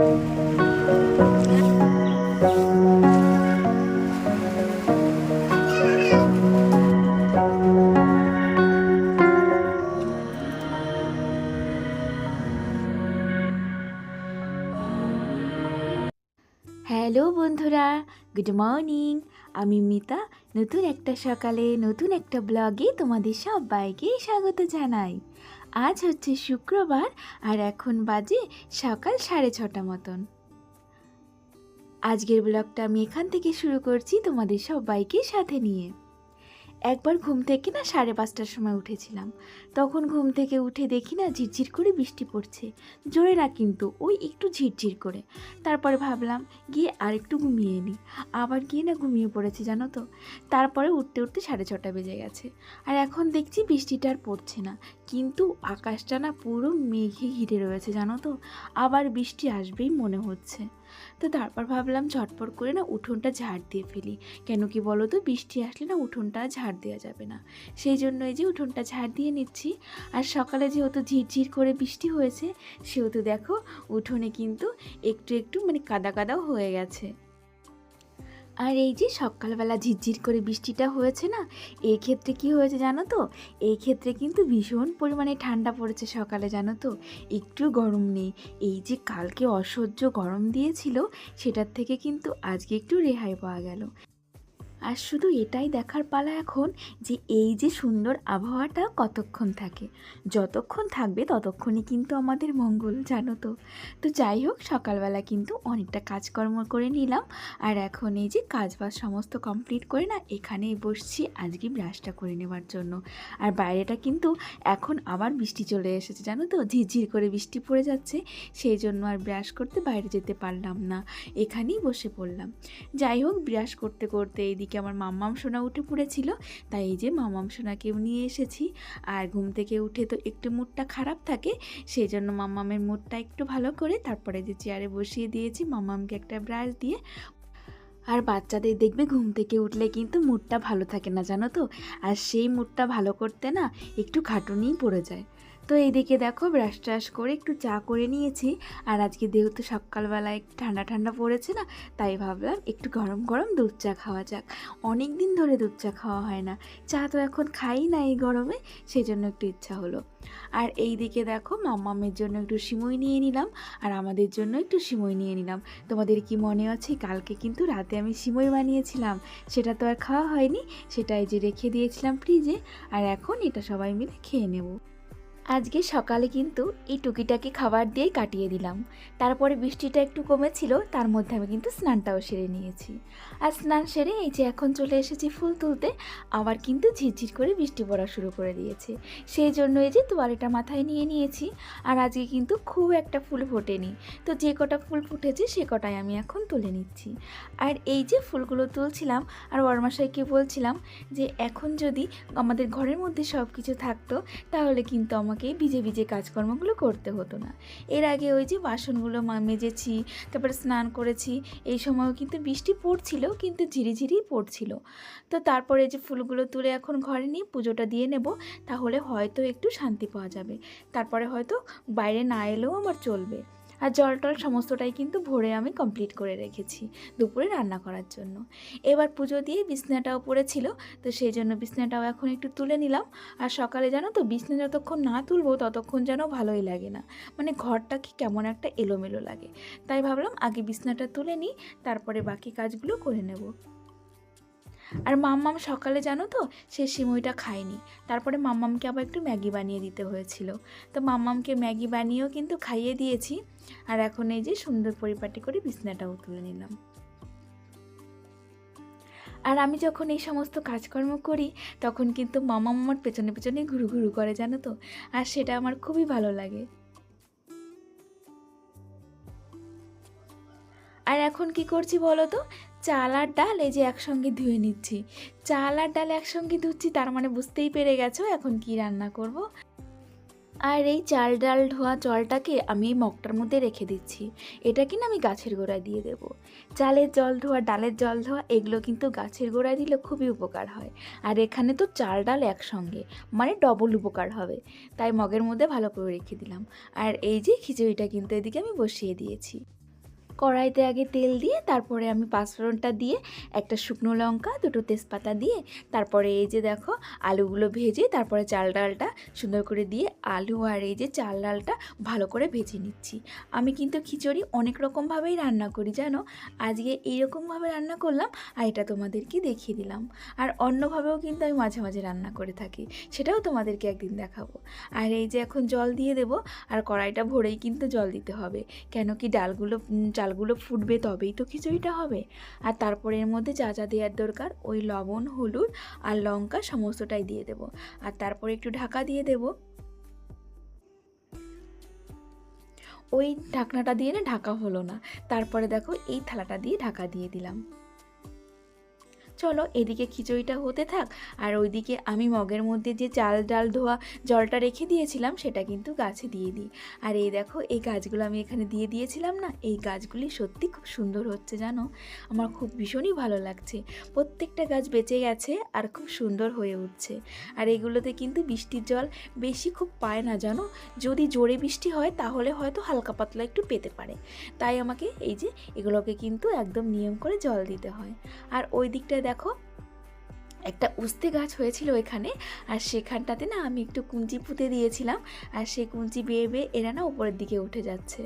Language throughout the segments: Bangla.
হ্যালো বন্ধুরা, গুড মর্নিং। আমি মিতা, নতুন একটা সকালে নতুন একটা ব্লগে তোমাদের সবাইকে স্বাগত জানাই। আজ হচ্ছে শুক্রবার আর এখন বাজে সকাল সাড়ে ছটা মতন। আজকের ব্লগটা আমি এখান থেকে শুরু করছি, তোমাদের সবাইকে সাথে নিয়ে। একবার ঘুম থেকে না সাড়ে পাঁচটার সময় উঠেছিলাম। তখন ঘুম থেকে উঠে দেখি না ঝিরঝির করে বৃষ্টি পড়ছে। জোরে না কিন্তু, ওই একটু ঝিরঝির করে। তারপরে ভাবলাম, গিয়ে আর একটু ঘুমিয়ে নিই আবার গিয়ে না ঘুমিয়ে পড়েছি, জানো তো? তারপরে উঠতে উঠতে সাড়ে ছটা বেজে গেছে। আর এখন দেখছি বৃষ্টিটা আর পড়ছে না। কিন্তু আকাশটা না পুরো মেঘে ঘিরে রয়েছে, জানো তো? আবার বৃষ্টি আসবেই মনে হচ্ছে। তো তারপর ভাবলাম ঝটপট করে না উঠোনটা ঝাড় দিয়ে ফেলি। কেন কি বলো তো বৃষ্টি আসলে না উঠোনটা ঝাড় দেওয়া যাবে না। সেই জন্য এই যে উঠোনটা ঝাড় দিয়ে নিচ্ছি। আর সকালে যেহেতু ঝিরঝির করে বৃষ্টি হয়েছে, সেহেতু দেখো উঠোনে কিন্তু একটু একটু মানে কাদা কাদাও হয়ে গেছে। আর এই যে সকালবেলা ঝিরঝির করে বৃষ্টিটা হয়েছে না এই ক্ষেত্রে কি হয়েছে জানো তো? এই ক্ষেত্রে কিন্তু ভীষণ পরিমাণে ঠান্ডা পড়েছে সকালে জানো তো। একটু গরম নেই। এই যে কালকে অসহ্য গরম দিয়েছিল, সেটার থেকে কিন্তু আজকে একটু রেহাই পাওয়া গেল। আর শুধু এটাই দেখার পালা এখন যে এই যে সুন্দর আবহাওয়াটা কতক্ষণ থাকে। যতক্ষণ থাকবে ততক্ষণই কিন্তু আমাদের মঙ্গল, জানো তো। তো যাই হোক, সকালবেলা কিন্তু অনেকটা কাজকর্ম করে নিলাম। আর এখন এই যে কাজ বাজ সমস্ত কমপ্লিট করে না, এখানেই বসছি আজকে ব্রাশটা করে নেওয়ার জন্য। আর বাইরেটা কিন্তু এখন আবার বৃষ্টি চলে এসেছে, জানো তো? ঝিরঝির করে বৃষ্টি পড়ে যাচ্ছে, সেই জন্য আর ব্রাশ করতে বাইরে যেতে পারলাম না। এখানেই বসে পড়লাম। যাই হোক, ব্রাশ করতে করতে এইদিকে আমার মাম্মাম সোনা উঠে পড়েছিল, তাই এই যে মামাম সোনাকেও নিয়ে এসেছি। আর ঘুম থেকে উঠে তো একটু মুডটা খারাপ থাকে সেই জন্য মাম্মামের মুডটা একটু ভালো করে তারপরে যে চেয়ারে বসিয়ে দিয়েছি, মাম্মামকে একটা ব্রাশ দিয়ে। আর বাচ্চাদের দেখবে ঘুম থেকে উঠলে কিন্তু মুডটা ভালো থাকে না, জানো তো? আর সেই মুডটা ভালো করতে না একটু খাটুনিই পড়ে যায়। তো এইদিকে দেখো ব্রাশ ট্রাশ করে একটু চা করে নিয়েছি। আর আজকে যেহেতু সকালবেলা একটু ঠান্ডা ঠান্ডা পড়েছে না, তাই ভাবলাম একটু গরম গরম দুধ চা খাওয়া যাক। অনেক দিন ধরে দুধ চা খাওয়া হয় না। চা তো এখন খাই না এই গরমে সেই জন্য একটু ইচ্ছা হলো। আর এই দিকে দেখো মাম্মামের জন্য একটু সিমই নিয়ে নিলাম, আর আমাদের জন্য একটু সিমই নিয়ে নিলাম। তোমাদের কি মনে আছে? কালকে কিন্তু রাতে আমি সিমই বানিয়েছিলাম। সেটা তো আর খাওয়া হয়নি সেটাই যে রেখে দিয়েছিলাম ফ্রিজে আর এখন এটা সবাই মিলে খেয়ে নেব। আজকে সকালে কিন্তু এই টুকিটাকি খাবার দিয়েই কাটিয়ে দিলাম। তারপরে বৃষ্টিটা একটু কমেছিল, তার মধ্যে আমি কিন্তু স্নানটাও সেরে নিয়েছি। আর স্নান সেরে এই যে এখন চলে এসেছি ফুল তুলতে, আবার কিন্তু ঝিরঝির করে বৃষ্টি পড়া শুরু করে দিয়েছে। সেই জন্য এই যে তোয়ালেটা মাথায় নিয়ে নিয়েছি, আর আজকে কিন্তু খুব একটা ফুল ফোটেনি। তো যে কটা ফুল ফুটেছে সে কটাই আমি এখন তুলে নিচ্ছি। আর এই যে ফুলগুলো তুলছিলাম, আর বরমাশাইকে বলছিলাম যে এখন যদি আমাদের ঘরের মধ্যে সব কিছু থাকতো, তাহলে কিন্তু আমাকে ভিজে ভিজে কাজকর্মগুলো করতে হতো না। এর আগে ওই যে বাসনগুলো মেজেছি, তারপরে স্নান করেছি, এই সময়ও কিন্তু বৃষ্টি পড়ছিল, কিন্তু ঝিরিঝিরি পড়ছিল। তো তারপরে যে ফুলগুলো তুলে এখন ঘরে নিয়ে পুজোটা দিয়ে নেব, তাহলে হয়তো একটু শান্তি পাওয়া যাবে। তারপরে হয়তো বাইরে না এলেও আমার চলবে। আর জল টল সমস্তটাই কিন্তু ভোরে আমি কমপ্লিট করে রেখেছি দুপুরে রান্না করার জন্য। এবার পুজো দিয়ে বিছনাটাও পড়েছিল, তো সেই জন্য বিছনাটাও এখন একটু তুলে নিলাম। আর সকালে জানো তো, বিছনা যতক্ষণ না তুলবো ততক্ষণ যেন ভালোই লাগে না। মানে ঘরটা কি কেমন একটা এলোমেলো লাগে। তাই ভাবলাম আগে বিছনাটা তুলে নিই, তারপরে বাকি কাজগুলো করে নেব। আর মাম্মাম সকালে জানো তো, সে সিমইটা খায়নি। তারপরে মাম্মামকে আবার একটু ম্যাগি বানিয়ে দিতে হয়েছিল। তো মাম্মামকে ম্যাগি বানিয়েও কিন্তু খাইয়ে দিয়েছি। আর এখন এই যে সুন্দর পরিপাটি করে বিছনাটাও তুলে নিলাম। আর আমি যখন এই সমস্ত কাজকর্ম করি, তখন কিন্তু মামা মামার পেছনে পেছনে ঘুরু ঘুরু করে, জানো তো? আর সেটা আমার খুবই ভালো লাগে। আর এখন কি করছি বলো তো? চাল আর ডাল এই যে একসঙ্গে ধুয়ে নিচ্ছি। চাল আর ডাল একসঙ্গে ধুচ্ছি, তার মানে বুঝতেই পেরে গেছো এখন কি রান্না করব। আর এই চাল ডাল ধোয়া জলটাকে আমি এই মগটার মধ্যে রেখে দিচ্ছি। এটা কিনা আমি গাছের গোড়ায় দিয়ে দেব। চালের জল ধোয়া, ডালের জল ধোয়া, এগুলো কিন্তু গাছের গোড়ায় দিলে খুবই উপকার হয়। আর এখানে তো চাল ডাল একসঙ্গে মানে ডবল উপকার হবে। তাই মগের মধ্যে ভালো করে রেখে দিলাম। আর এই যে খিচুড়িটা কিন্তু এদিকে আমি বসিয়ে দিয়েছি। কড়াইতে আগে তেল দিয়ে তারপরে আমি পাঁচফোড়নটা দিয়ে একটা শুকনো লঙ্কা দুটো তেজপাতা দিয়ে তারপরে এই যে দেখো আলুগুলো ভেজে তারপরে চাল ডালটা সুন্দর করে দিয়ে আলু আর এই যে চাল ডালটা ভালো করে ভেজে নিচ্ছি। আমি কিন্তু খিচুড়ি অনেক রকমভাবেই রান্না করি জানো? আজকে এইরকমভাবে রান্না করলাম আর এটা তোমাদেরকে দেখিয়ে দিলাম। আর অন্যভাবেও কিন্তু আমি মাঝে মাঝে রান্না করে থাকি সেটাও তোমাদেরকে একদিন দেখাবো। আর এই যে এখন জল দিয়ে দেবো আর কড়াইটা ভরেই কিন্তু জল দিতে হবে কেন কি ডালগুলো উম, চালগুলো ফুটবে তবেই তো খিচুড়িটা হবে। আর তারপরে এর মধ্যে যা যা দেওয়ার দরকার, ওই লবণ, হলুদ আর লঙ্কা সমস্তটাই দিয়ে দেবো। আর তারপরে একটু ঢাকা দিয়ে দেবো। ওই ঢাকনাটা দিয়ে না ঢাকা হলো না। তারপরে দেখো এই থালাটা দিয়ে ঢাকা দিয়ে দিলাম। চলো এদিকে খিচুড়িটা হতে থাক। আর ওইদিকে আমি মগের মধ্যে যে চাল ডাল ধোয়া জলটা রেখে দিয়েছিলাম, সেটা কিন্তু গাছে দিয়ে দিই। আর এই দেখো, এই গাছগুলো আমি এখানে দিয়ে দিয়েছিলাম না, এই গাছগুলি সত্যি খুব সুন্দর হচ্ছে জানো? আমার খুব ভীষণই ভালো লাগছে। প্রত্যেকটা গাছ বেঁচে গেছে আর খুব সুন্দর হয়ে উঠছে। আর এগুলোতে কিন্তু বৃষ্টির জল বেশি খুব পায় না জানো? যদি জোরে বৃষ্টি হয়, তাহলে হয়তো হালকা পাতলা একটু পেতে পারে। তাই আমাকে এই যে এগুলোকে কিন্তু একদম নিয়ম করে জল দিতে হয়। আর ওই দিকটায় দেখো, একটা উস্তে গাছ হয়েছিল এখানে, আর সেখানটাতে না আমি একটু কুঞ্চি পুঁতে দিয়েছিলাম, আর সেই কুঞ্চি বেয়ে বেয়ে এরা না উপরের দিকে উঠে যাচ্ছে।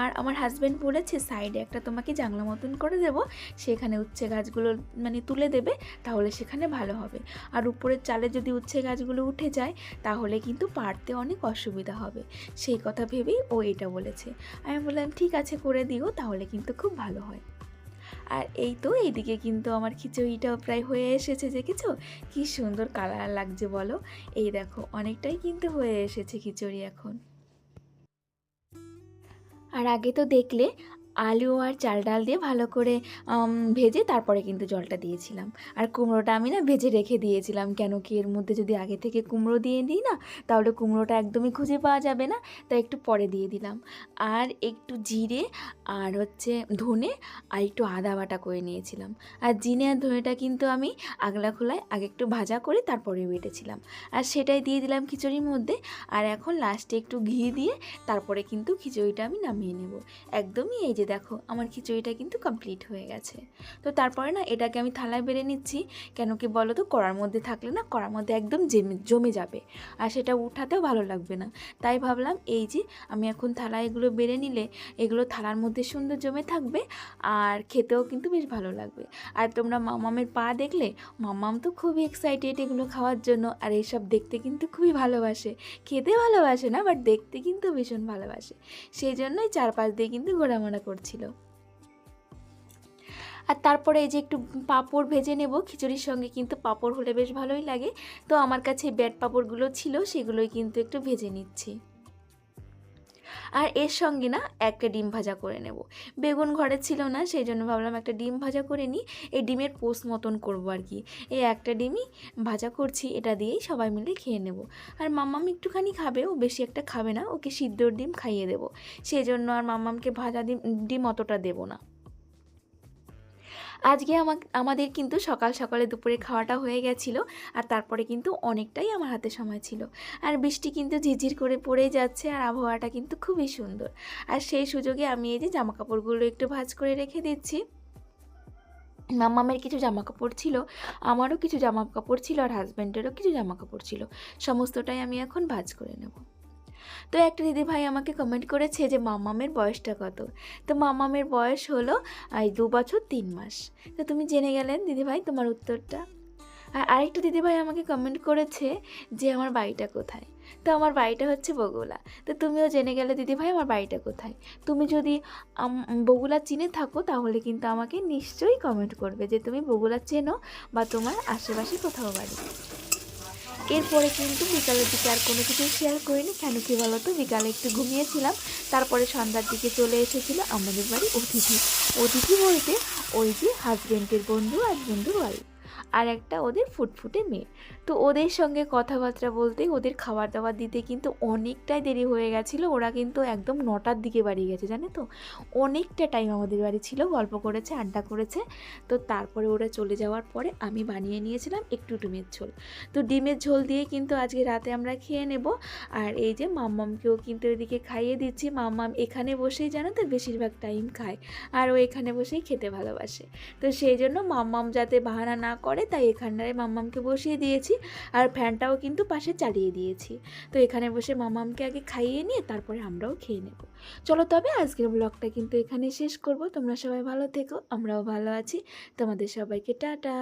আর আমার হাজব্যান্ড বলেছে, সাইডে একটা তোমাকে জাংলা মতন করে দেবো, সেখানে উচ্ছে গাছগুলো মানে তুলে দেবে, তাহলে সেখানে ভালো হবে। আর উপরের চালে যদি উচ্ছে গাছগুলো উঠে যায়, তাহলে কিন্তু পারতে অনেক অসুবিধা হবে। সেই কথা ভেবেই ও এটা বলেছে। আমি বললাম, ঠিক আছে, করে দিও, তাহলে কিন্তু খুব ভালো হয়। আর এই তো এইদিকে কিন্তু আমার খিচুড়িটাও প্রায় হয়ে এসেছে, দেখেছ? কি সুন্দর কালার লাগছে বলো? এই দেখো, অনেকটাই কিন্তু হয়ে এসেছে খিচুড়ি এখন। আর আগে তো দেখলে আলু আর চাল ডাল দিয়ে ভালো করে ভেজে তারপরে কিন্তু জলটা দিয়েছিলাম। আর কুমড়োটা আমি না ভেজে রেখে দিয়েছিলাম, কেন কি এর মধ্যে যদি আগে থেকে কুমড়ো দিয়ে দিই না, তাহলে কুমড়োটা একদমই খুঁজে পাওয়া যাবে না, তাই একটু পরে দিয়ে দিলাম। আর একটু জিরে আর হচ্ছে ধনে আর একটু আদা বাটা করে নিয়েছিলাম। আর জিনে আর ধনেটা কিন্তু আমি আগলা খোলায় আগে একটু ভাজা করে তারপরে বেটেছিলাম। আর সেটাই দিয়ে দিলাম খিচুড়ির মধ্যে। আর এখন লাস্টে একটু ঘি দিয়ে তারপরে কিন্তু খিচুড়িটা আমি নামিয়ে নেব। একদমই এই যে দেখো, আমার খিচুড়িটা কিন্তু কমপ্লিট হয়ে গেছে। তো তারপরে না, এটাকে আমি থালায় বেড়ে নিচ্ছি। কেন কি বলো তো কড়ার মধ্যে থাকলে না, কড়ার মধ্যে একদম জমে জমে যাবে। আর সেটা উঠাতেও ভালো লাগবে না। তাই ভাবলাম, এই যে, আমি এখন থালায় এগুলো বেড়ে নিলে, এগুলো থালার মধ্যে সুন্দর জমে থাকবে, আর খেতেও কিন্তু বেশ ভালো লাগবে। আর তোমরা মামামের পা দেখলে, মামাম তো খুবই এক্সাইটেড এগুলো খাওয়ার জন্য, আর এইসব দেখতে কিন্তু খুবই ভালোবাসে। খেতে ভালোবাসে না বাট দেখতে কিন্তু ভীষণ ভালোবাসে। সেই জন্যই চারপাশ দিয়ে কিন্তু ঘোরামোড়া করছিল। আর তারপরে এই যে একটু পাঁপড় ভেজে নেব, খিচুড়ির সঙ্গে কিন্তু পাঁপড় হলে বেশ ভালোই লাগে। তো আমার কাছে ব্যাট পাঁপড়গুলো ছিল, সেগুলোই কিন্তু একটু ভেজে নিচ্ছি। আর এর সঙ্গে না একটা ডিম ভাজা করে নেব। বেগুন ঘরে ছিল না, সেই জন্য ভাবলাম একটা ডিম ভাজা করে নিই। এই ডিমের পোস্ট মতন করব আর কি। এই একটা ডিমই ভাজা করছি, এটা দিয়েই সবাই মিলে খেয়ে নেব। আর মাম্মাম একটুখানি খাবে, ও বেশি একটা খাবে না, ওকে সিদ্ধর ডিম খাইয়ে দেবো। সেই জন্য আর মাম্মামকে ভাজা ডিম ডিম অতটা দেবো না। আজকে আমাক, আমাদের কিন্তু সকাল সকালে দুপুরে খাওয়াটা হয়ে গেছিল আর তারপরে কিন্তু অনেকটাই আমার হাতে সময় ছিল। আর বৃষ্টি কিন্তু ঝিরঝির করে পড়েই যাচ্ছে আর আবহাওয়াটা কিন্তু খুবই সুন্দর। আর সেই সুযোগে আমি এই যে জামা কাপড়গুলো একটু ভাজ করে রেখে দিচ্ছি। মাম্মামের কিছু জামা কাপড় ছিল, আমারও কিছু জামা কাপড় ছিল আর হাজব্যান্ডেরও কিছু জামা কাপড় ছিল। সমস্তটাই আমি এখন ভাজ করে নেব। তো একটা দিদি ভাই আমাকে কমেন্ট করেছে যে মাম্মামের বয়সটা কত? তো মামামের বয়স হলো এই দু বছর তিন মাস। তো তুমি জেনে গেলেন দিদি ভাই তোমার উত্তরটা। আর আরেকটা দিদি ভাই আমাকে কমেন্ট করেছে যে, আমার বাড়িটা কোথায়? তো আমার বাড়িটা হচ্ছে বগুলা। তো তুমিও জেনে গেলে দিদি ভাই আমার বাড়িটা কোথায়? তুমি যদি বগুলা চিনে থাকো, তাহলে কিন্তু আমাকে নিশ্চয়ই কমেন্ট করবে যে, তুমি বগুলা চেনো বা তোমার আশেপাশে কোথাও বাড়ি? এরপরে কিন্তু বিকালের দিকে আর কোনো কিছু শেয়ার করিনি। কেন কি বলতো? বিকালে একটু ঘুমিয়েছিলাম, তারপরে সন্ধ্যার দিকে চলে এসেছিল আমাদের বাড়ি অতিথি। অতিথি বলতে ওই যে হাজব্যান্ডের বন্ধু আর বন্ধুর ওয়াইফ আর একটা ওদের ফুটফুটে মেয়ে। তো ওদের সঙ্গে কথাবার্তা বলতে, ওদের খাবার দাবার দিতে কিন্তু অনেকটাই দেরি হয়ে গেছিল। ওরা কিন্তু একদম নটার দিকে বাড়ি গেছে, জানে তো? অনেকটা টাইম আমাদের বাড়ি ছিল, গল্প করেছে, আড্ডা করেছে। তো তারপরে ওরা চলে যাওয়ার পরে আমি বানিয়ে নিয়েছিলাম একটু ডিমের ঝোল। তো ডিমের ঝোল দিয়ে কিন্তু আজকে রাতে আমরা খেয়ে নেব। আর এই যে মাম্মামকেও কিন্তু এদিকে খাইয়ে দিচ্ছি। মাম্মাম এখানে বসেই জানো তো বেশিরভাগ টাইম খায়। আর ও এখানে বসেই খেতে ভালোবাসে। তো সেই জন্য মাম্মাম যাতে বাহানা না করে তাই এখানটায় মাম্মামকে বসিয়ে দিয়েছি আর ফ্যানটাও কিন্তু পাশে চালিয়ে দিয়েছি। তো এখানে বসে মাম্মামকে আগে খাইয়ে নিয়ে তারপরে আমরাও খেয়ে নেব। চলো তবে আজকের ব্লগটা কিন্তু এখানে শেষ করব। তোমরা সবাই ভালো থেকো, আমরাও ভালো আছি। তোমাদের সবাইকে টাটা।